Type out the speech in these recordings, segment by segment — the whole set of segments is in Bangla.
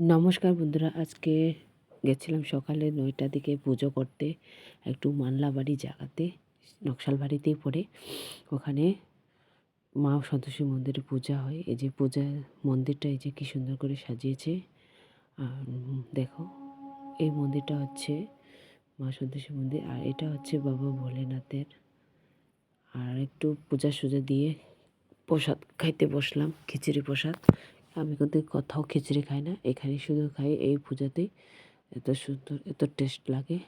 নমস্কার বন্ধুরা, আজকে গেছিলাম সকালে নয়টার দিকে পুজো করতে, একটু মানলাবাড়ি জায়গাতে নকশাল বাড়িতেই পড়ে। ওখানে মা সন্তোষী মন্দিরে পূজা হয়। এই যে পূজা মন্দিরটা এই যে কী সুন্দর করে সাজিয়েছে। আর দেখো, এই মন্দিরটা হচ্ছে মা সন্তোষী মন্দির, আর এটা হচ্ছে বাবা ভোলেনাথের। আর একটু পূজা সুজা দিয়ে প্রসাদ খাইতে বসলাম, খিচুড়ি প্রসাদ। আমি কিন্তু কোথাও খিচড়ি খাই না এখানে শুধু খাই, এই পূজাতেই। এত সুন্দর, এত টেস্ট লাগে।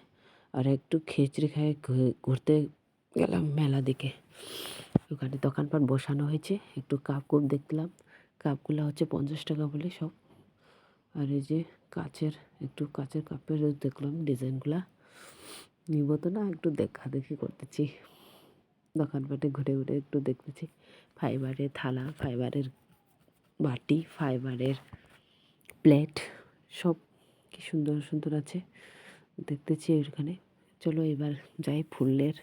আর একটু খিচড়ি খাই ঘুরতে গেলাম মেলা দিকে। ওখানে দোকানপাট বসানো হয়েছে, একটু কাপ কুপ দেখলাম। কাপগুলো হচ্ছে পঞ্চাশ টাকা বলে সব। আর এই যে কাচের, একটু কাচের কাপের দেখলাম ডিজাইনগুলা। নিব তো না, একটু দেখা দেখি করতেছি। দোকানপাটে ঘুরে ঘুরে একটু দেখতেছি। ফাইবারের থালা, ফাইবারের বাটি ফাইবারের প্লেট সব কি সুন্দর সুন্দর আছে। দেখতেছি এখানে চলো এবার যাই ফুলের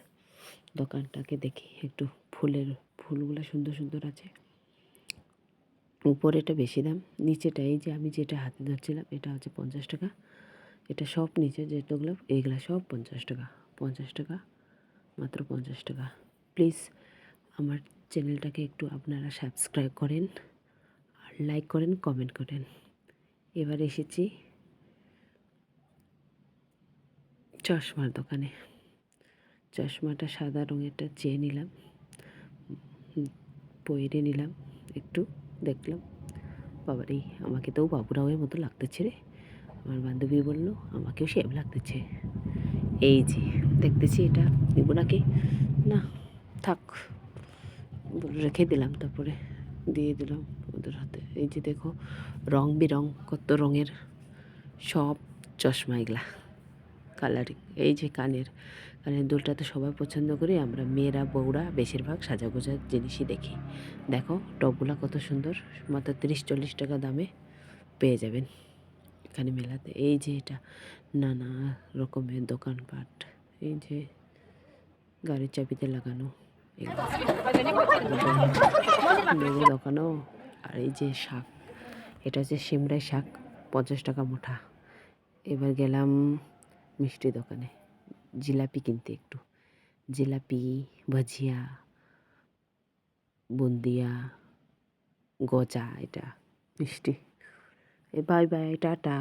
দোকানটাকে দেখি। একটু ফুলের, ফুলগুলো সুন্দর সুন্দর আছে। উপরেটা বেশি দাম, নিচেটা এই যে আমি যেটা হাতে ধরছিলাম, এটা হচ্ছে পঞ্চাশ টাকা। এটা সব নিচে যেগুলো এইগুলো সব পঞ্চাশ টাকা পঞ্চাশ টাকা, মাত্র পঞ্চাশ টাকা। প্লিজ আমার চ্যানেলটাকে একটু আপনারা সাবস্ক্রাইব করেন। লাইক করেন কমেন্ট করেন। এবার এসেছি চশমার দোকানে। চশমাটা সাদা রঙেরটা চেয়ে নিলাম পরে নিলাম, একটু দেখলাম, বাবারে আমাকে তো বাবুরাওয়ের মতো লাগতেছে রে। আমার বান্ধবী বলল, আমাকেও সেম লাগতেছে। এই যে, দেখতেছি এটা, নিব নাকি? না, থাক রেখে দিলাম তারপরে দিয়ে দিলাম। ওদের হাতে। এই যে দেখো রং বেরং কত রঙের সব চশমা এগুলা কালারিং এই যে কানের। কানের দুলটা তো সবাই পছন্দ করি আমরা মেয়েরা বউরা বেশিরভাগ সাজাগোজার জিনিসই দেখি। দেখো টপগুলা কত সুন্দর মাত্র তিরিশ চল্লিশ টাকা দামে পেয়ে যাবেন এখানে মেলাতে। এই যে এটা নানা রকমের দোকানপাট এই যে গাড়ির চাবিতে লাগানো দোকানও। আর এই যে শাক, এটা হচ্ছে সিমরাই শাক, পঞ্চাশ টাকা মুঠা। এবার গেলাম মিষ্টি দোকানে, জিলাপি কিনতে একটু। জিলাপি, ভজিয়া, বুন্দিয়া, গজা, এটা মিষ্টি। এ বাই বাই, টাটা।